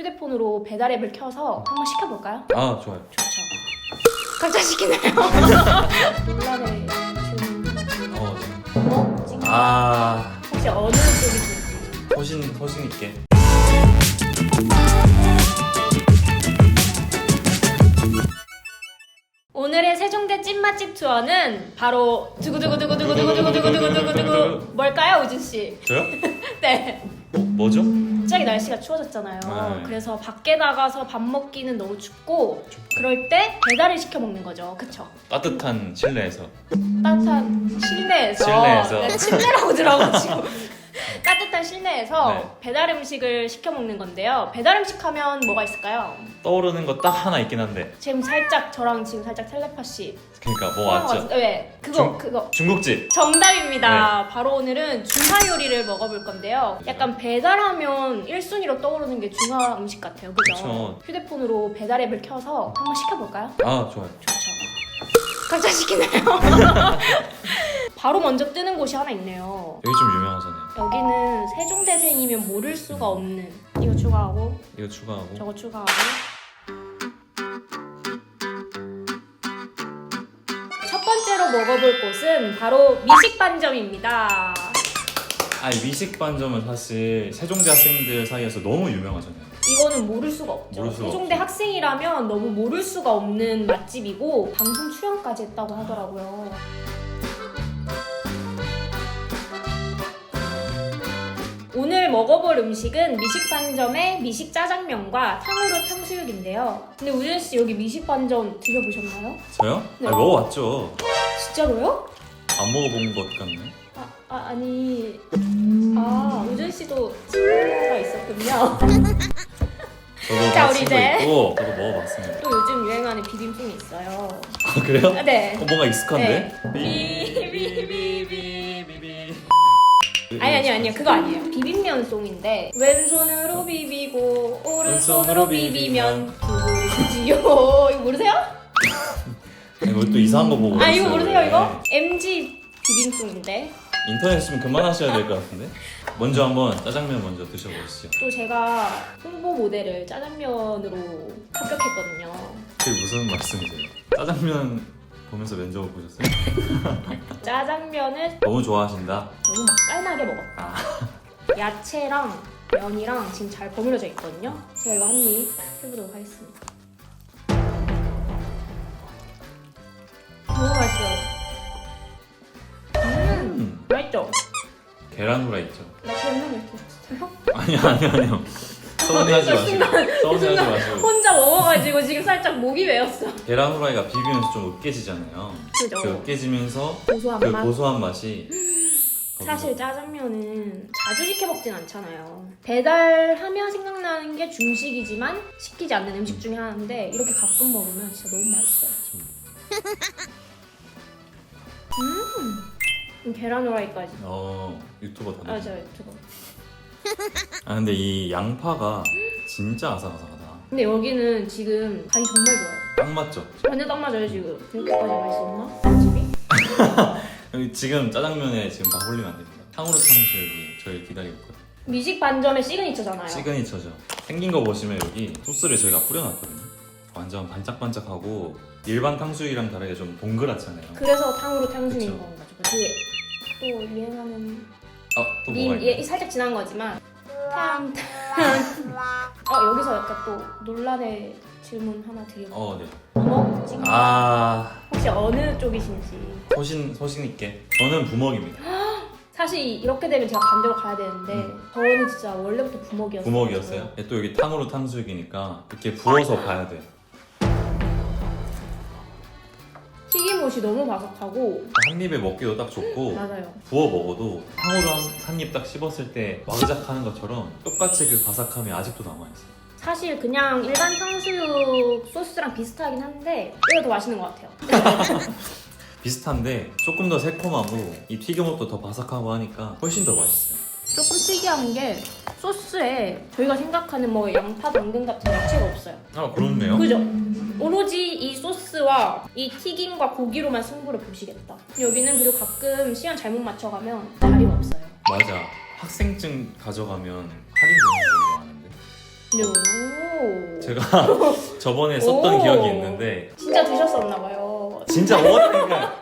휴대폰으로 배달 앱을 켜서 한번 시켜볼까요? 아 좋아요. 좋죠. 각자? 논란의 질문. 어, 네. 어? 지금 아 혹시 어느 쪽이신지? 소신 소신 있게. 오늘의 세종대 찐맛집 투어는 바로 두구두구두구두구두구두구두구두구두구 뭘까요, 우진 씨? 저요? 네. 뭐, 뭐죠? 갑자기 날씨가 추워졌잖아요. 네. 그래서 밖에 나가서 밥 먹기는 너무 춥고 그럴 때 배달을 시켜 먹는 거죠. 그쵸? 따뜻한 실내에서. 따뜻한 실내에서 실내에서. 네, 실내라고 들어가지고 따뜻한 실내에서 네. 배달 음식을 시켜 먹는 건데요. 배달 음식 하면 뭐가 있을까요? 떠오르는 거 딱 하나 있긴 한데. 지금 살짝 저랑 지금 살짝 텔레파시 그러니까 뭐 왔죠? 네, 그거 중- 그거 중국집. 정답입니다. 네. 바로 오늘은 중화 요리를 먹어볼 건데요. 약간 배달하면 1순위로 떠오르는 게 중화 음식 같아요. 그죠? 그쵸. 휴대폰으로 배달 앱을 켜서 한번 시켜볼까요? 아 좋아요. 좋죠. 각자 시키나요? 바로 먼저 뜨는 곳이 하나 있네요. 여기 좀 유명하잖아요. 여기는 세종대생이면 모를 수가 없는 이거 추가하고 이거 추가하고. 저거 추가하고 첫 번째로 먹어볼 곳은 바로 미식반점입니다. 아 미식 반점은 사실 세종대 학생들 사이에서 너무 유명하잖아요. 이거는 모를 수가 없죠. 모를 수가 세종대 없죠. 학생이라면 너무 모를 수가 없는 맛집이고 방송 출연까지 했다고 하더라고요. 먹어볼 음식은 미식반점의 미식 짜장면과 탕후루 탕수육인데요. 근데 우준 씨 여기 미식반점 드셔보셨나요? 저요? 네. 아 먹어봤죠. 진짜로요? 안 먹어본 것 같네. 아, 아 아니 아 우준 씨도 친구가 있었군요. 저도 자, 다 우리 친구 이제. 있고 저도 먹어봤습니다. 또 요즘 유행하는 비빔통이 있어요. 아 그래요? 아, 네. 어, 뭔가 익숙한데? 네. 비비비비비비. 아니 아니 아니요 그거 아니에요 비빔면 송인데 왼손으로 비비고 오른손으로 비비면 두부지요 이거 모르세요? 이거 또 이상한 거 보고 아 이거 모르세요 왜. 이거? MG 비빔송인데 인터넷 좀 그만하셔야 될 것 같은데? 먼저 한번 짜장면 먼저 드셔보시죠. 또 제가 홍보 모델을 짜장면으로 합격했거든요 그게 무슨 말씀이세요? 짜장면 보면서 면접을 보셨어요? 짜장면을 너무 좋아하신다. 너무 맛깔나게 먹었다 야채랑 면이랑 지금 잘 버무려져 있거든요 제가 이거 한 입 해보도록 하겠습니다 너무 맛있어요 음 음, 맛있죠? 계란 후라이 있죠? 나 계란을 드셨어요? 아니요 아니요 아니요. 서운해하지 그 마시고. 서운해하지 마시고. 혼자 먹어가지고 지금 살짝 목이 메었어 계란 후라이가 비비면서 좀 으깨지잖아요. 그죠? 그 으깨지면서 고소한 그 맛 고소한 맛이 사실 짜장면은 자주 시켜 먹진 않잖아요. 배달하면 생각나는 게 중식이지만 시키지 않는 음식 중에 하나인데 이렇게 가끔 먹으면 진짜 너무 맛있어요. 음, 계란 후라이까지. 어 유튜버 다. 아, 저 유튜버. 아 근데 이 양파가 진짜 아삭아삭하다. 근데 여기는 지금 간이 정말 좋아요. 딱 맞죠? 완전 딱 맞아요 지금. 이렇게까지 맛있었나? 집이? 여기 지금 짜장면에 지금 다 홀리면 안 됩니다. 탕후루 탕수육이 저희 기다리고 있거든요. 미식 반점의 시그니처잖아요. 시그니처죠. 생긴 거 보시면 여기 소스를 저희가 뿌려놨거든요. 완전 반짝반짝하고 일반 탕수육이랑 다르게 좀 동그랗잖아요. 그래서 탕후루 탕수육인 그쵸. 건가 죠 그게 또 유행하는 아, 또 뭐가 밈, 있나요? 예, 살짝 지난 거지만 탕, 탕. 어 여기서 약간 또 논란의 질문 하나 드려볼게요 어, 네. 부먹 아, 혹시 어느 쪽이신지 소신, 소신 있게. 저는 부먹입니다. 사실 이렇게 되면 제가 반대로 가야 되는데 음. 저는 진짜 원래부터 부먹이었어요 부먹이었어요? 예, 또 여기 탕후루 탕수육이니까 이렇게 부어서 봐야 돼 튀김옷이 너무 바삭하고 한 입에 먹기도 딱 좋고 맞아요 부어 먹어도 탕후루 한 입 딱 씹었을 때 와그작 하는 것처럼 똑같이 그 바삭함이 아직도 남아 있어요. 사실 그냥 일반 탕수육 소스랑 비슷하긴 한데 이거 더 맛있는 것 같아요 비슷한데 조금 더 새콤하고 이 튀김옷도 더 바삭하고 하니까 훨씬 더 맛있어요. 조금 특이한 게 소스에 저희가 생각하는 뭐 양파, 당근 같은 야채가 없어요 아 그렇네요. 그죠? 오로지 이 소스와 이 튀김과 고기로만 승부를 보시겠다. 여기는 그리고 가끔 시간 잘못 맞춰가면 자리가 없어요. 맞아. 학생증 가져가면 할인 되는 걸로 아는데. 오. 제가 저번에 썼던 오. 기억이 있는데 진짜 드셨었나 봐요. 진짜 어니까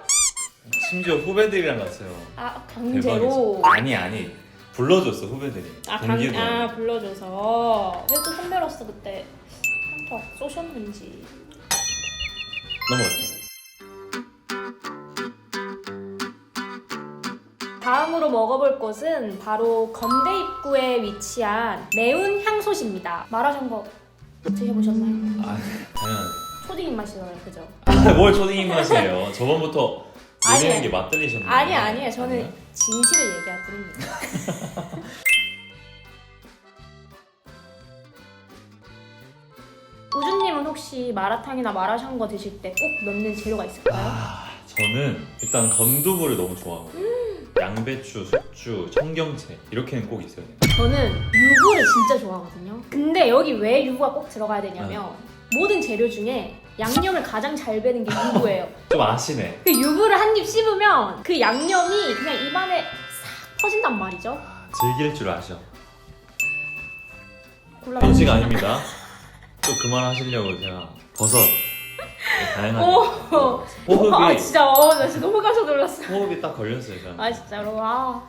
심지어 후배들이랑 갔어요. 아 대박이죠. 강제로. 아니 아니 불러줬어 후배들이. 아, 강, 동기들. 아 불러줘서 왜또 선배로서 그때 한턱 쏘셨는지 넘어갈게요. 다음으로 먹어볼 곳은 바로 건대 입구에 위치한 매운 향솥입니다 마라샹궈 드셔보셨나요? 아 당연하죠. 초딩 입맛이잖아요 그죠? 아, 뭘 초딩 입맛이에요. 저번부터 아니에요. 게 맞들리셨나요? 아니 아니에요 저는 아니요? 진실을 얘기할 뿐입니다 우주님은 혹시 마라탕이나 마라샹궈 드실 때 꼭 넣는 재료가 있을까요? 아 저는 일단 건두부를 너무 좋아하거든요. 음. 양배추, 숙주, 청경채 이렇게는 꼭 있어야 돼요. 저는 유부를 진짜 좋아하거든요. 근데 여기 왜 유부가 꼭 들어가야 되냐면 모든 재료 중에 양념을 가장 잘 배는 게 유부예요. 좀 아시네. 그 유부를 한 입 씹으면 그 양념이 그냥 입안에 싹 퍼진단 말이죠. 아, 즐길 줄 아셔. 골라. 편식 아닙니다. 또 그만하시려고 제가 버섯 네, 다양하게 오. 호흡이 아 진짜 어, 나 진짜 너무 깜짝 놀랐어. 호흡이 딱 걸렸어요. 저는. 아 진짜로 아.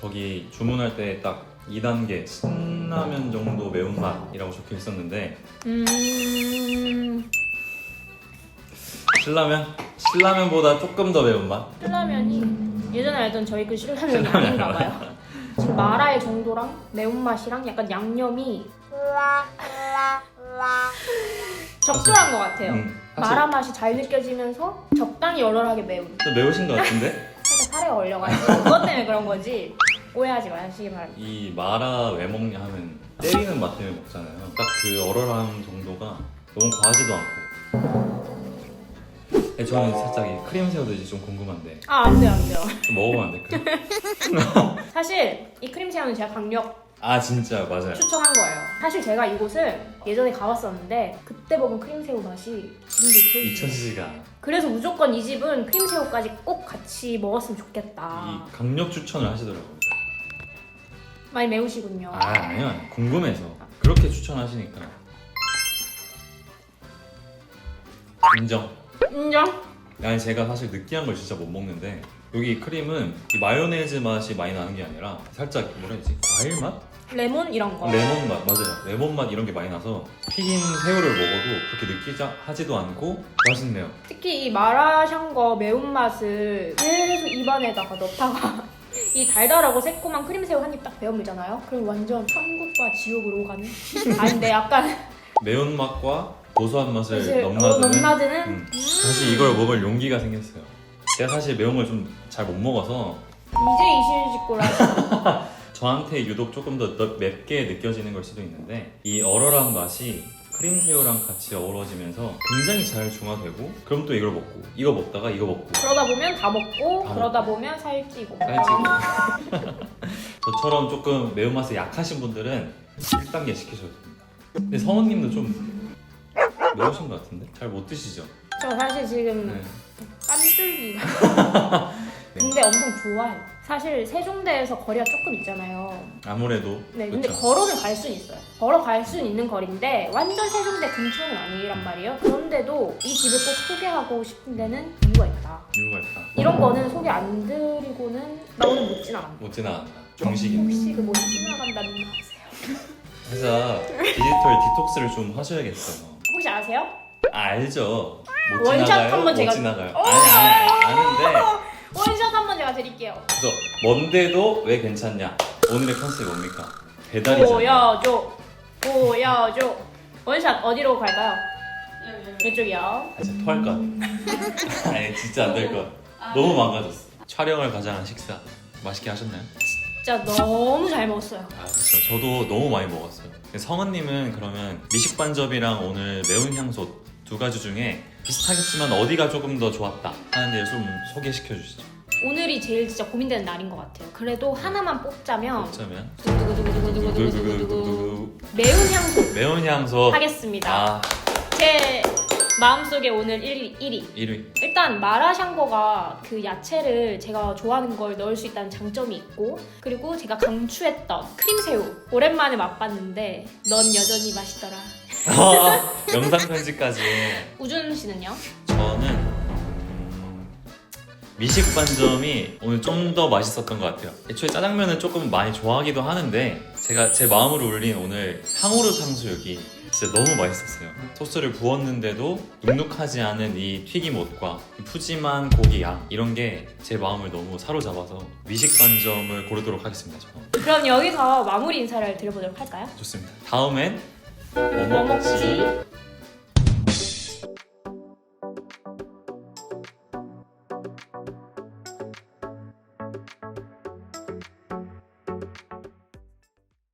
거기 주문할 때 딱 2단계 신라면 정도 매운맛이라고 적혀 있었는데 음. 신라면 신라면보다 조금 더 매운맛. 신라면이 예전에 알던 저희 그 신라면이 아닌가 봐요. 지금 마라의 정도랑 매운맛이랑 약간 양념이 적절한 것 같아요. 음, 사실 마라 맛이 잘 느껴지면서 적당히 얼얼하게 매운. 좀 매우신 것 같은데 살짝 살에 얼려가지고 그것 때문에 그런 거지. 오해하지 마시기 바랍니다. 이 마라 왜 먹냐 하면 때리는 맛 때문에 먹잖아요. 딱 그 얼얼함 정도가 너무 과하지도 않고. 근데 저는 살짝 이 크림 새우듯이 좀 궁금한데 아, 안 돼요, 안 돼요. 좀 먹어보면 안 될까요? 사실 이 크림 새우는 제가 강력 아 진짜 맞아요. 추천한 거예요. 사실 제가 이곳을 예전에 가봤었는데 그때 먹은 크림 새우 맛이 지금도 잊혀지지 않아. 그래서 무조건 이 집은 크림 새우까지 꼭 같이 먹었으면 좋겠다. 이 강력 추천을 하시더라고요. 많이 매우시군요. 아 아니요 아니요. 궁금해서 그렇게 추천하시니까 인정. 인정? 아니 제가 사실 느끼한 걸 진짜 못 먹는데 여기 크림은 이 마요네즈 맛이 많이 나는 게 아니라 살짝 뭐라 해야 되지 과일 맛? 레몬 이런 거. 레몬 맛 맞아요 레몬 맛 이런 게 많이 나서 튀긴 새우를 먹어도 그렇게 느끼지 하지도 않고 맛있네요 특히 이 마라샹궈 매운맛을 계속 입안에다가 넣다가 이 달달하고 새콤한 크림 새우 한 입 딱 베어물잖아요. 그럼 완전 천국과 지옥으로 가는? 아닌데 약간 매운맛과 고소한 맛을 사실 어, 넘나드는 넘나드는 음. 사실 이걸 먹을 용기가 생겼어요 제가 사실 매운 걸 좀 잘 못 먹어서 이제 이실직고라 저한테 유독 조금 더더 맵게 느껴지는 걸 수도 있는데 이 얼얼한 맛이 크림 새우랑 같이 어우러지면서 굉장히 잘 중화되고 그럼 또 이걸 먹고 이거 먹다가 이거 먹고. 그러다 보면 다 먹고 다 그러다 보면 살 찌고. 살찌고. 저처럼 조금 매운맛에 약하신 분들은 1단계 시키셔도 됩니다. 근데 성우님도 좀 매우신 것 같은데? 잘 못 드시죠? 저 사실 지금 네. 깐줄기. 근데 엄청 좋아요 사실 세종대에서 거리가 조금 있잖아요. 아무래도 네 근데 그쵸? 걸어는 갈 수는 있어요. 걸어갈 수는 있는 거리인데 완전 세종대 근처는 아니란 말이에요. 그런데도 이 집을 꼭 소개하고 싶은 데는 이유가 있다. 이유가 있다. 이런 거는 소개 안 드리고는 나 오늘 못 지나간다. 못 지나간다. 중식인 혹시 그못 지나간다는 거 아세요? 회사 디지털 디톡스를 좀 하셔야겠어요. 혹시 아세요? 아, 알죠. 못 원샷 지나가요? 한번 못 제가- 지나가요? 오! 아니 아니 아는데 원샷 한 번 제가 드릴게요. 그래서 뭔데도 왜 괜찮냐? 오늘의 컨셉이 뭡니까? 배달이잖아요 보여줘 보여줘. 원샷 어디로 갈까요? 이쪽이요. 아 진짜 토할 것 같아. 아니 진짜 안 될 것 같아. 너무 망가졌어. 촬영을 가장 한 식사 맛있게 하셨나요? 진짜 너무 잘 먹었어요. 아 그렇죠 저도 너무 많이 먹었어요. 성은님은 그러면 미식반접이랑 오늘 매운 향소 두 가지 중에 비슷하겠지만 어디가 조금 더 좋았다 하는 데를 좀 소개시켜 주시죠. 오늘이 제일 진짜 고민되는 날인 것 같아요. 그래도 하나만 뽑자면 어쩌면? 두구두구두구두구두구두구 두구. 매운 향수 매운 향소 하겠습니다. 아. 제 마음속에 오늘 1위, 1위. 1위. 일단 마라샹궈가 그 야채를 제가 좋아하는 걸 넣을 수 있다는 장점이 있고 그리고 제가 강추했던 크림새우 오랜만에 맛봤는데 넌 여전히 맛있더라. 아, 영상 편집까지. 우준 씨는요? 저는 음, 미식 반점이 오늘 좀 더 맛있었던 것 같아요. 애초에 짜장면을 조금 많이 좋아하기도 하는데 제가 제 마음으로 올린 오늘 탕후루 탕수육이 진짜 너무 맛있었어요. 소스를 부었는데도 눅눅하지 않은 이 튀김옷과 이 푸짐한 고기 양 이런 게 제 마음을 너무 사로잡아서 미식 반점을 고르도록 하겠습니다. 저는. 그럼 여기서 마무리 인사를 드려보도록 할까요? 좋습니다. 다음엔 뭐 먹지?